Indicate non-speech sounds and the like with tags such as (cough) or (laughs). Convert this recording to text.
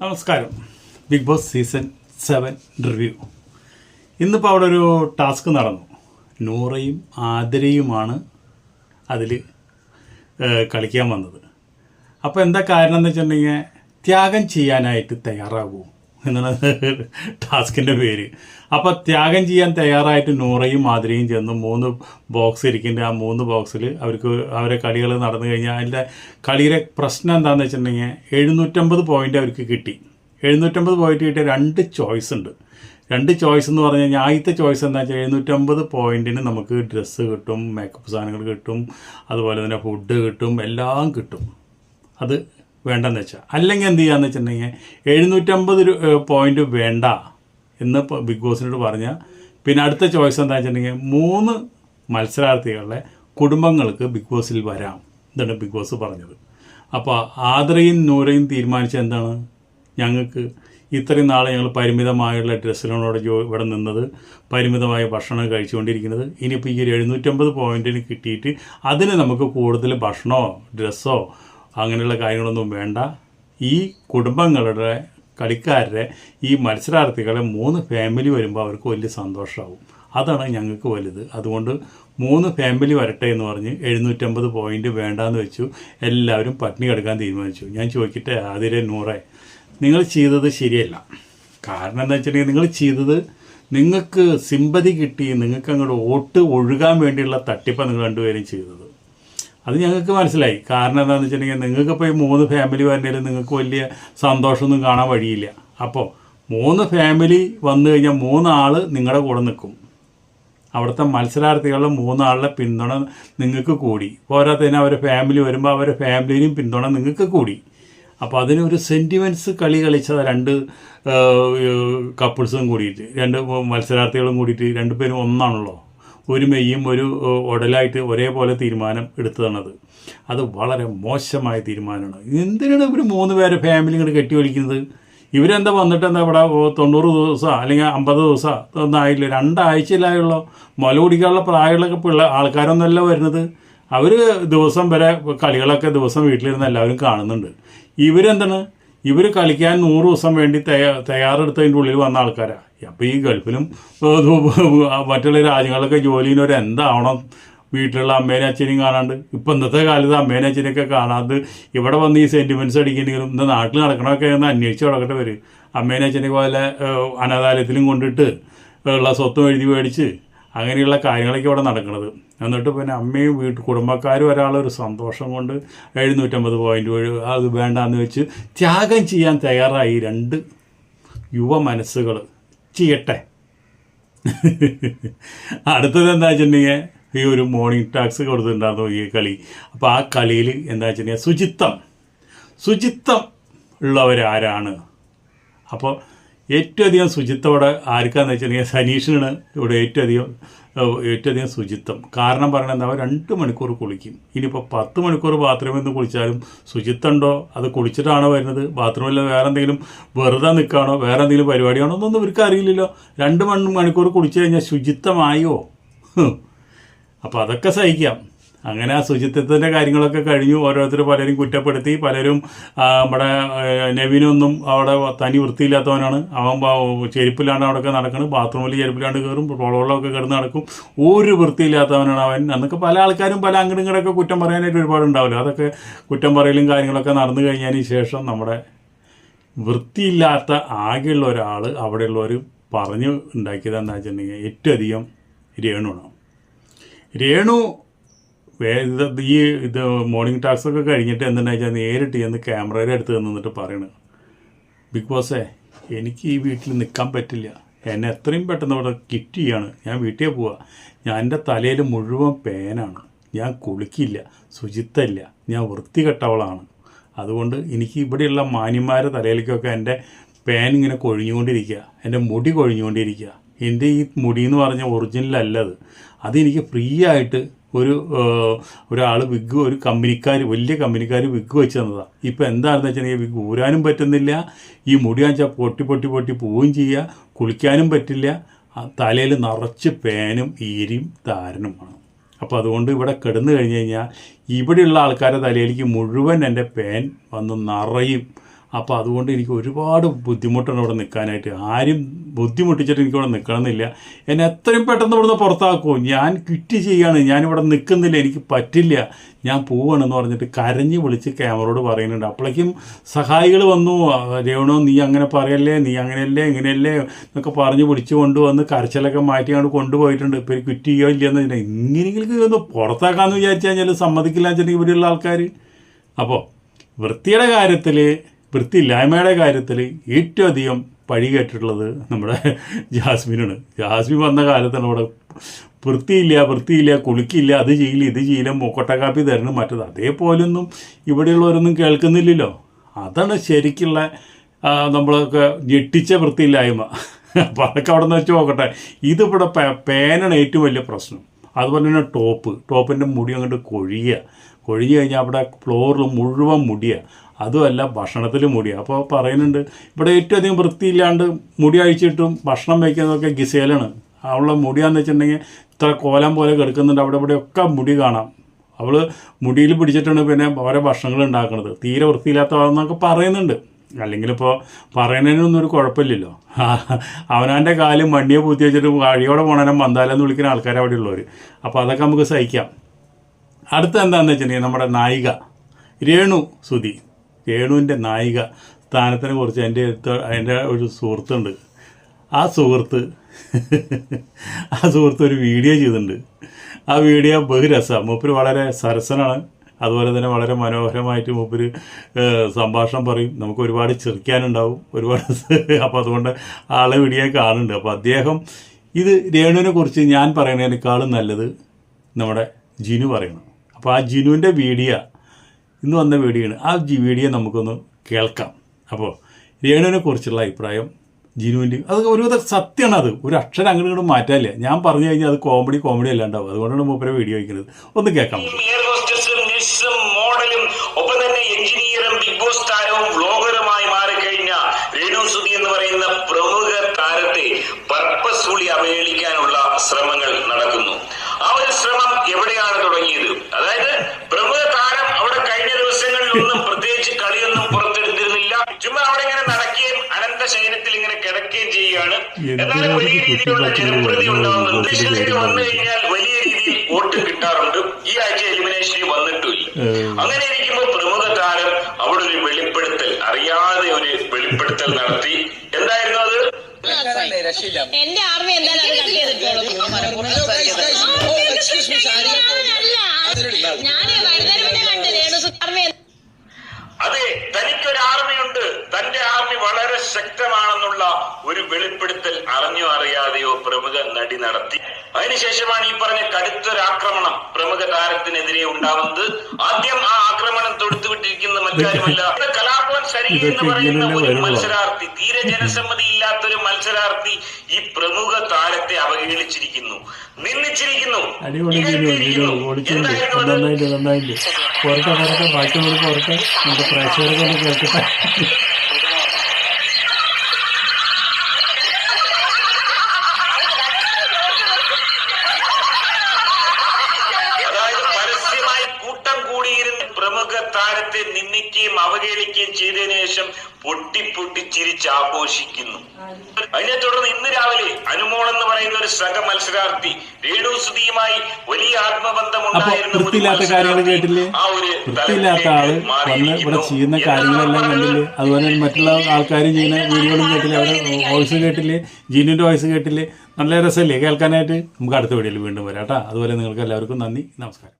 നമസ്കാരം. Bigg Boss season seven review. ഇന്നിപ്പോൾ അവിടെ ഒരു ടാസ്ക് നടന്നു. നൂറയും ആതിരയുമാണ് അതിൽ കളിക്കാൻ വന്നത്. അപ്പോൾ എന്താ കാരണം എന്ന് വെച്ചിട്ടുണ്ടെങ്കിൽ ത്യാഗം ചെയ്യാനായിട്ട് തയ്യാറാകൂ എന്നാണ് ടാസ്കിന്റെ പേര്. അപ്പോൾ ത്യാഗം ചെയ്യാൻ തയ്യാറായിട്ട് നൂറയും മാതിരിയും ചെന്ന് മൂന്ന് ബോക്സ് ഇരിക്കുന്നുണ്ട്. ആ മൂന്ന് ബോക്സിൽ അവർക്ക് അവരെ കളികൾ നടന്നു കഴിഞ്ഞാൽ അതിന്റെ കളിയിലെ പ്രശ്നം എന്താണെന്ന് വെച്ചിട്ടുണ്ടെങ്കിൽ എഴുന്നൂറ്റമ്പത് പോയിന്റ് അവർക്ക് കിട്ടി. എഴുന്നൂറ്റമ്പത് പോയിന്റ് കിട്ടിയ രണ്ട് ചോയ്സ് ഉണ്ട്. രണ്ട് ചോയ്സ് എന്ന് പറഞ്ഞു കഴിഞ്ഞാൽ ആദ്യത്തെ ചോയ്സ് എന്താ വെച്ചാൽ എഴുന്നൂറ്റമ്പത് പോയിന്റിന് നമുക്ക് ഡ്രസ്സ് കിട്ടും മേക്കപ്പ് സാധനങ്ങൾ കിട്ടും അതുപോലെ തന്നെ ഫുഡ് കിട്ടും എല്ലാം കിട്ടും. അത് വേണ്ടെന്ന് വെച്ചാൽ അല്ലെങ്കിൽ എന്ത് ചെയ്യാന്ന് വെച്ചിട്ടുണ്ടെങ്കിൽ എഴുന്നൂറ്റമ്പത് പോയിന്റ് വേണ്ട എന്ന് ബിഗ് ബോസിനോട് പറഞ്ഞാൽ പിന്നെ അടുത്ത ചോയ്സ് എന്താ വെച്ചിട്ടുണ്ടെങ്കിൽ മൂന്ന് മത്സരാർത്ഥികളുടെ കുടുംബങ്ങൾക്ക് ബിഗ് ബോസിൽ വരാം ഇതാണ് ബിഗ് ബോസ് പറഞ്ഞത്. അപ്പോൾ ആദ്രയും നൂരയും തീരുമാനിച്ചത് എന്താണ്? ഞങ്ങൾക്ക് ഇത്രയും നാളെ ഞങ്ങൾ പരിമിതമായുള്ള ഡ്രസ്സിനോട് ജോ ഇവിടെ നിന്നത് പരിമിതമായ ഭക്ഷണം കഴിച്ചുകൊണ്ടിരിക്കുന്നത്. ഇനിയിപ്പോൾ ഈ ഒരു എഴുന്നൂറ്റമ്പത് പോയിന്റിന് കിട്ടിയിട്ട് അതിന് നമുക്ക് കൂടുതൽ ഭക്ഷണമോ ഡ്രസ്സോ അങ്ങനെയുള്ള കാര്യങ്ങളൊന്നും വേണ്ട. ഈ കുടുംബങ്ങളുടെ കളിക്കാരുടെ ഈ മത്സരാർത്ഥികളെ മൂന്ന് ഫാമിലി വരുമ്പോൾ അവർക്ക് വലിയ സന്തോഷമാവും അതാണ് ഞങ്ങൾക്ക് വലുത്. അതുകൊണ്ട് മൂന്ന് ഫാമിലി വരട്ടെ എന്ന് പറഞ്ഞ് എഴുന്നൂറ്റമ്പത് പോയിന്റ് വേണ്ടാന്ന് വെച്ചു. എല്ലാവരും പട്ടിണി കിടക്കാൻ തീരുമാനിച്ചു. ഞാൻ ചോദിക്കട്ടെ ആതിരെ നൂറെ നിങ്ങൾ ചെയ്തത് ശരിയല്ല. കാരണം എന്താ വെച്ചിട്ടുണ്ടെങ്കിൽ നിങ്ങൾ ചെയ്തത് നിങ്ങൾക്ക് സിമ്പതി കിട്ടി നിങ്ങൾക്ക് അങ്ങോട്ട് വോട്ട് ഒഴുകാൻ വേണ്ടിയുള്ള തട്ടിപ്പാണ് നിങ്ങൾ രണ്ടുപേരും ചെയ്തത്. അത് ഞങ്ങൾക്ക് മനസ്സിലായി. കാരണം എന്താണെന്ന് വെച്ചിട്ടുണ്ടെങ്കിൽ നിങ്ങൾക്കിപ്പോൾ ഈ മൂന്ന് ഫാമിലി വരണേലും നിങ്ങൾക്ക് വലിയ സന്തോഷമൊന്നും കാണാൻ വഴിയില്ല. അപ്പോൾ മൂന്ന് ഫാമിലി വന്നു കഴിഞ്ഞാൽ മൂന്നാൾ നിങ്ങളുടെ കൂടെ നിൽക്കും അവിടുത്തെ മത്സരാർത്ഥികളുടെ മൂന്നാളുടെ പിന്തുണ നിങ്ങൾക്ക് കൂടി. പോരാത്തതിന് അവരെ ഫാമിലി വരുമ്പോൾ അവരുടെ ഫാമിലിയിലും പിന്തുണ നിങ്ങൾക്ക് കൂടി. അപ്പോൾ അതിനൊരു സെന്റിമെന്റ്സ് കളി കളിച്ചത് രണ്ട് കപ്പിൾസും കൂടിയിട്ട്. രണ്ട് മത്സരാർത്ഥികളും കൂടിയിട്ട് രണ്ടുപേരും ഒന്നാണല്ലോ. ഒരു മെയ്യും ഒരു ഉടലായിട്ട് ഒരേപോലെ തീരുമാനം എടുത്തതാണത്. അത് വളരെ മോശമായ തീരുമാനമാണ്. എന്തിനാണ് ഇവർ മൂന്ന് പേരെ ഫാമിലി ഇങ്ങോട്ട് കെട്ടിയൊലിക്കുന്നത്? ഇവരെന്താ വന്നിട്ട് എന്താ ഇവിടെ തൊണ്ണൂറ് ദിവസം അല്ലെങ്കിൽ അമ്പത് ദിവസം ഒന്നും ആയില്ല രണ്ടാഴ്ചയിലായുള്ള? മുല കുടിക്കാനുള്ള പ്രായമുള്ള പിള്ള ആൾക്കാരൊന്നുമല്ല വരുന്നത്. അവർ ദിവസം വരെ കളികളൊക്കെ ദിവസം വീട്ടിലിരുന്ന് എല്ലാവരും കാണുന്നുണ്ട്. ഇവരെന്താണ്? ഇവർ കളിക്കാൻ നൂറ് ദിവസം വേണ്ടി തയ്യാ തയ്യാറെടുത്തതിന്റെ ഉള്ളിൽ വന്ന ആൾക്കാരാണ് അപ്പോൾ ഈ ഗൾഫിലും മറ്റുള്ള രാജ്യങ്ങളിലൊക്കെ ജോലിനൊരു എന്താവണം? വീട്ടിലുള്ള അമ്മേനെ അച്ഛനെയും കാണാണ്ട്. ഇപ്പം ഇന്നത്തെ കാലത്ത് അമ്മേനെ അച്ഛനെയൊക്കെ കാണാതെ ഇവിടെ വന്ന് ഈ സെന്റിമെന്റ്സ് അടിക്കുന്നെങ്കിലും ഇന്ന് നാട്ടിൽ നടക്കണമൊക്കെ ഒന്ന് അന്വേഷിച്ച് തുടങ്ങട്ടെ വരും അമ്മേനെ അച്ഛനെ പോലെ അനാഥാലയത്തിലും കൊണ്ടിട്ട് ഉള്ള സ്വത്തും എഴുതി മേടിച്ച് അങ്ങനെയുള്ള കാര്യങ്ങളൊക്കെ ഇവിടെ നടക്കുന്നത് എന്നിട്ട് പിന്നെ അമ്മയും വീട്ടു കുടുംബക്കാരും ഒരാളൊരു സന്തോഷം കൊണ്ട് എഴുന്നൂറ്റമ്പത് പോയിന്റ് വഴി അത് വേണ്ടാന്ന് വെച്ച് ത്യാഗം ചെയ്യാൻ തയ്യാറായി രണ്ട് യുവ മനസ്സുകൾ ചെയ്യട്ടെ. അടുത്തത് എന്താ വെച്ചിട്ടുണ്ടെങ്കിൽ ഈ ഒരു മോർണിംഗ് ടാക്സ് കൊടുത്തിട്ടുണ്ടായിരുന്നു ഈ കളി. അപ്പോൾ ആ കളിയിൽ എന്താ വെച്ചിട്ടുണ്ടെങ്കിൽ ശുചിത്വം ശുചിത്വം ഉള്ളവരാരാണ്? അപ്പോൾ ഏറ്റവും അധികം ശുചിത്വം ഇവിടെ ആർക്കാന്ന് വെച്ചിട്ടുണ്ടെങ്കിൽ സനീഷിനാണ് ഇവിടെ ഏറ്റവും അധികം ഏറ്റവും ശുചിത്വം. കാരണം പറയണത് അവർ രണ്ട് മണിക്കൂർ കുളിക്കും. ഇനിയിപ്പോൾ പത്ത് മണിക്കൂർ ബാത്റൂമിൽ നിന്ന് കുളിച്ചാലും ശുചിത്വമുണ്ടോ? അത് കുളിച്ചിട്ടാണോ വരുന്നത്? ബാത്റൂമിൽ വേറെ എന്തെങ്കിലും വെറുതെ നിൽക്കുകയാണോ? വേറെ എന്തെങ്കിലും പരിപാടിയാണോ? എന്നൊന്നും ഇവർക്ക് അറിയില്ലല്ലോ. രണ്ട് മണി മണിക്കൂർ കുളിച്ചു കഴിഞ്ഞാൽ ശുചിത്വമായോ? അപ്പോൾ അതൊക്കെ സഹിക്കാം. അങ്ങനെ ആ ശുചിത്വത്തിന്റെ കാര്യങ്ങളൊക്കെ കഴിഞ്ഞു. ഓരോരുത്തർ പലരും കുറ്റപ്പെടുത്തി പലരും നമ്മുടെ നവീനൊന്നും അവിടെ തനി വൃത്തിയില്ലാത്തവനാണ്. അവൻ ചെരുപ്പില്ലാണ്ട് അവിടെയൊക്കെ നടക്കണം. ബാത്റൂമിൽ ചെരുപ്പില്ലാണ്ട് കയറും വെള്ളമൊക്കെ കിടന്ന് നടക്കും. ഒരു വൃത്തിയില്ലാത്തവനാണ് അവൻ എന്നൊക്കെ പല ആൾക്കാരും പല അങ്ങടും കുറ്റം പറയാനായിട്ട് ഒരുപാട് ഉണ്ടാവില്ല. അതൊക്കെ കുറ്റം പറയലും കാര്യങ്ങളൊക്കെ നടന്നു കഴിഞ്ഞതിന് ശേഷം നമ്മുടെ വൃത്തിയില്ലാത്ത ആകെയുള്ള ഒരാൾ അവിടെയുള്ളവർ പറഞ്ഞു ഉണ്ടാക്കിയതെന്ന് വെച്ചിട്ടുണ്ടെങ്കിൽ ഏറ്റവും അധികം രേണുവാണ്. രേണു ഈ ഇത് മോർണിംഗ് ടാസ്ക് ഒക്കെ കഴിഞ്ഞിട്ട് എന്തെന്ന് വെച്ചാൽ നേരിട്ട് ചെന്ന് ക്യാമറയുടെ അടുത്ത് നിന്നിട്ട് പറയണത് ബിഗ് ബോസേ എനിക്ക് ഈ വീട്ടിൽ നിൽക്കാൻ പറ്റില്ല. എന്നെ എത്രയും പെട്ടെന്ന് അവിടെ കിറ്റ് ചെയ്യാണ്. ഞാൻ വീട്ടിൽ പോവാ. ഞാൻ എന്റെ തലയിൽ മുഴുവൻ പേനാണ്. ഞാൻ കുളിക്കില്ല ശുചിത്തമില്ല ഞാൻ വൃത്തികെട്ടവളാണ്. അതുകൊണ്ട് എനിക്ക് ഇവിടെയുള്ള മാന്യന്മാരെ തലയിലേക്കൊക്കെ എന്റെ പേൻ ഇങ്ങനെ കൊഴിഞ്ഞുകൊണ്ടിരിക്കുക. എന്റെ മുടി കൊഴിഞ്ഞുകൊണ്ടിരിക്കുക. എന്റെ ഈ മുടി എന്ന് പറഞ്ഞ അത്. അതെനിക്ക് ഫ്രീ ആയിട്ട് ഒരു ഒരാൾ വിഗ് ഒരു കമ്പനിക്കാർ വലിയ കമ്പനിക്കാർ വിഗ് വെച്ച് തന്നതാണ് ഇപ്പോൾ എന്താണെന്ന് വെച്ചിട്ടുണ്ടെങ്കിൽ വിഗ് ഊരാനും പറ്റുന്നില്ല ഈ മുടി വെച്ചാൽ പൊട്ടി പൊട്ടി പൊട്ടി പോവുകയും ചെയ്യുക കുളിക്കാനും പറ്റില്ല തലയിൽ നിറച്ച് പേനും ഈരിയും താരനുമാണ് അപ്പോൾ അതുകൊണ്ട് ഇവിടെ കിടന്നു കഴിഞ്ഞ് കഴിഞ്ഞാൽ ഇവിടെയുള്ള ആൾക്കാരുടെ തലയിലേക്ക് മുഴുവൻ എന്റെ പേൻ വന്ന് നിറയും. അപ്പോൾ അതുകൊണ്ട് എനിക്ക് ഒരുപാട് ബുദ്ധിമുട്ടാണ് ഇവിടെ നിൽക്കാനായിട്ട്. ആരും ബുദ്ധിമുട്ടിച്ചിട്ട് എനിക്ക് ഇവിടെ നിൽക്കണമെന്നില്ല. എന്നെ എത്രയും പെട്ടെന്ന് ഇവിടുന്ന് പുറത്താക്കുമോ ഞാൻ ക്വിറ്റ് ചെയ്യാണ്. ഞാനിവിടെ നിൽക്കുന്നില്ല. എനിക്ക് പറ്റില്ല. ഞാൻ പോവാണെന്ന് പറഞ്ഞിട്ട് കരഞ്ഞ് വിളിച്ച് ക്യാമറയോട് പറയുന്നുണ്ട്. അപ്പോഴേക്കും സഹായികൾ വന്നു. രേവണോ നീ അങ്ങനെ പറയല്ലേ? നീ അങ്ങനെയല്ലേ? ഇങ്ങനെയല്ലേ? എന്നൊക്കെ പറഞ്ഞ് വിളിച്ച് കൊണ്ടുവന്ന് കരച്ചിലൊക്കെ മാറ്റി അങ്ങോട്ട് കൊണ്ടുപോയിട്ടുണ്ട്. ഇപ്പോൾ ക്വിറ്റ് ചെയ്യുകയോ ഇല്ലയെന്ന് വെച്ചിട്ടുണ്ടെങ്കിൽ ഇങ്ങനെയെങ്കിലും ഒന്ന് പുറത്താക്കാമെന്ന് വിചാരിച്ചു കഴിഞ്ഞാൽ സമ്മതിക്കില്ല വെച്ചിട്ടുണ്ടെങ്കിൽ ഇവിടെയുള്ള ആൾക്കാർ അപ്പോൾ വൃത്തിയുടെ കാര്യത്തിൽ വൃത്തിയില്ലായ്മയുടെ കാര്യത്തിൽ ഏറ്റവും അധികം പഴി കേട്ടിട്ടുള്ളത് നമ്മുടെ ജാസ്മിനാണ്. ജാസ്മിൻ വന്ന കാലത്താണ് ഇവിടെ വൃത്തിയില്ല വൃത്തിയില്ല കുളിക്കില്ല അത് ചെയ്യില്ല ഇത് ചെയ്യില്ല മൂക്കൊട്ട കാപ്പി തരണം മറ്റത്. അതേപോലൊന്നും ഇവിടെയുള്ളവരൊന്നും കേൾക്കുന്നില്ലല്ലോ. അതാണ് ശരിക്കുള്ള നമ്മളൊക്കെ ഞെട്ടിച്ച വൃത്തിയില്ലായ്മ. അപ്പോൾ അതൊക്കെ അവിടെ നിന്ന് വെച്ച് നോക്കട്ടെ. ഇതിവിടെ പേനാണ് ഏറ്റവും വലിയ പ്രശ്നം. അതുപോലെ തന്നെ ടോപ്പ്. ടോപ്പിന്റെ മുടി അങ്ങോട്ട് കൊഴിയുക. കൊഴിഞ്ഞ് കഴിഞ്ഞാൽ അവിടെ ഫ്ലോറിൽ മുഴുവൻ മുടിയാണ് അതുമല്ല ഭക്ഷണത്തിൽ മുടി. അപ്പോൾ പറയുന്നുണ്ട് ഇവിടെ ഏറ്റവും അധികം വൃത്തിയില്ലാണ്ട് മുടി അഴിച്ചിട്ടും ഭക്ഷണം വയ്ക്കുന്നതൊക്കെ ഗിസേലാണ്. അവളുടെ മുടിയാന്ന് വെച്ചിട്ടുണ്ടെങ്കിൽ ഇത്ര കോലം പോലെ കിടക്കുന്നുണ്ട്. അവിടെ ഇവിടെയൊക്കെ മുടി കാണാം. അവൾ മുടിയിൽ പിടിച്ചിട്ടാണ് പിന്നെ ഓരോ ഭക്ഷണങ്ങൾ ഉണ്ടാക്കുന്നത്. തീരെ വൃത്തിയില്ലാത്തതാണെന്നൊക്കെ പറയുന്നുണ്ട്. അല്ലെങ്കിൽ ഇപ്പോൾ പറയുന്നതിനൊന്നും ഒരു കുഴപ്പമില്ലല്ലോ. (laughs) അവനവന്റെ കാലും മണ്ണിയെ പൂത്തി വെച്ചിട്ട് വഴിയോടെ പോണേനും വന്നാലെന്ന് വിളിക്കുന്ന ആൾക്കാർ അവിടെ ഉള്ളവർ അപ്പോൾ അതൊക്കെ നമുക്ക് സഹിക്കാം. അടുത്ത എന്താണെന്ന് വെച്ചിട്ടുണ്ടെങ്കിൽ നമ്മുടെ നായിക രേണു സുധി. രേണുവിന്റെ നായിക സ്ഥാനത്തിനെ കുറിച്ച് എന്റെ എന്റെ ഒരു സുഹൃത്തുണ്ട്. ആ സുഹൃത്ത് ആ സുഹൃത്ത് ഒരു വീഡിയോ ചെയ്തിട്ടുണ്ട്. ആ വീഡിയോ ബഹുരസമാണ്. മൂപ്പര് വളരെ സരസനാണ്. അതുപോലെ തന്നെ വളരെ മനോഹരമായിട്ട് മൂപ്പര് സംഭാഷണം പറയും. നമുക്ക് ഒരുപാട് ചിരിക്കാനുണ്ടാവും. ഒരുപാട് (laughs) അപ്പോൾ അതുകൊണ്ട് ആളെ വീഡിയോ കാണുന്നുണ്ട്. അപ്പോൾ അദ്ദേഹം ഇത് രേണുവിനെ കുറിച്ച് ഞാൻ പറയുന്നതിനേക്കാളും നല്ലത് നമ്മുടെ ജിനു പറയണം. അപ്പോൾ ആ ജിനുവിന്റെ വീഡിയോ ഇന്ന് വന്ന വീഡിയോ ആണ് ആ വീഡിയോ നമുക്കൊന്ന് കേൾക്കാം. അപ്പോൾ രേണുവിനെ കുറിച്ചുള്ള അഭിപ്രായം ജിനുവിന്റെ അത് ഒരുവിധ സത്യമാണ് അത്. ഒരു അക്ഷരം അങ്ങനെ ഇങ്ങോട്ട് മാറ്റാനില്ല. ഞാൻ പറഞ്ഞു കഴിഞ്ഞാൽ അത് കോമഡി കോമഡി അല്ലാണ്ടാവും അതുകൊണ്ടാണ് മൂപ്പരെ വീഡിയോ വയ്ക്കുന്നത്. ഒന്ന് കേൾക്കാം മോഡലും ഒപ്പം തന്നെ എഞ്ചിനീയറും ബിഗ് ബോസ് താരവും വ്ലോഗറുമായി എന്ന് പറയുന്ന പ്രമുഖ താരത്തെ ശ്രമങ്ങൾ നടക്കുന്നു. ആ ഒരു ശ്രമം എവിടെയാണ് തുടങ്ങിയത്? അതായത് പ്രമുഖ താരം അവിടെ ദിവസങ്ങളിലൊന്നും പ്രത്യേകിച്ച് കളിയൊന്നും പുറത്തെടുത്തിരുന്നില്ല. ചുമ്മാ അവിടെ ഇങ്ങനെ നടക്കുകയും അനന്ത ശയനത്തിൽ ഇങ്ങനെ കിടക്കുകയും ചെയ്യുകയാണ്. എന്നാലും വലിയ രീതിയിലുള്ള ജനപ്രതി ഉണ്ടാവുന്നുണ്ട് ഇതിലേക്ക് വന്നു കഴിഞ്ഞാൽ വലിയ രീതിയിൽ വോട്ട് കിട്ടാറുണ്ട്. ഈ ആഴ്ച എലിമിനേഷനിൽ വന്നിട്ടുമില്ല. അങ്ങനെ ഇരിക്കുമ്പോൾ പ്രമുഖ താരം അവിടെ ഒരു വെളിപ്പെടുത്തൽ അറിയാതെ ഒരു വെളിപ്പെടുത്തൽ നടത്തി. എന്തായിരുന്നു അത്? എന്റെ ആർമി എന്തായാലും കട്ട് ഞാൻ വഴുതനവിടെ കണ്ട് രേണു ആർമി അതെ തനിക്കൊരു ആർമിയുണ്ട് തന്റെ ആർമി വളരെ ശക്തമാണെന്നുള്ള ഒരു വെളിപ്പെടുത്തൽ അറിഞ്ഞോ അറിയാതെയോ പ്രമുഖ നടി നടത്തി. അതിനുശേഷമാണ് ഈ പറഞ്ഞ കടുത്തൊരാക്രമണം പ്രമുഖ താരത്തിനെതിരെ ഉണ്ടാവുന്നത്. ആദ്യം ആ ആക്രമണം തൊടുത്തുവിട്ടിരിക്കുന്ന മറ്റാരുമല്ല. കലാഭവൻ സരി എന്ന് പറയുന്ന ഒരു മത്സരാർത്ഥി തീരെ ജനസമ്മതി ഇല്ലാത്തൊരു മത്സരാർത്ഥി ഈ പ്രമുഖ താരത്തെ അവഹേളിച്ചിരിക്കുന്നു. നിന്ദിച്ചിരിക്കുന്നു. എന്തായിരുന്നു നിന്ദിക്കുകയും അവഹേളിക്കുകയും ചെയ്തതിനു ശേഷം പൊട്ടി പൊട്ടി ചിരിച്ച് ആഘോഷിക്കുന്നു അതിനെ തുടർന്ന് ഇന്ന് രാവിലെ അനുമോൾ എന്ന് പറയുന്ന ഒരു സഹ മത്സരാർത്ഥി രേണു സുധിയുമായി വലിയ ആത്മബന്ധമുണ്ടായിരുന്നു ആ ഒരു വൃത്തിയില്ലാത്ത ആൾ വന്ന് ഇവിടെ ചെയ്യുന്ന കാര്യങ്ങളെല്ലാം? കണ്ടില്ലേ? അതുപോലെ മറ്റുള്ള ആൾക്കാർ ചെയ്യുന്ന വീഡിയോകളും കേട്ടില്ലേ? അവരുടെ വോയിസ് കേട്ടില്ലേ? ജീനിന്റെ വോയിസ് കേട്ടില്ലേ? നല്ല രസമല്ലേ? കേൾക്കാനായിട്ട് നമുക്ക് അടുത്ത വീഡിയോയിൽ വീണ്ടും വരാം കേട്ടോ. അതുപോലെ നിങ്ങൾക്ക് എല്ലാവർക്കും നന്ദി. നമസ്കാരം.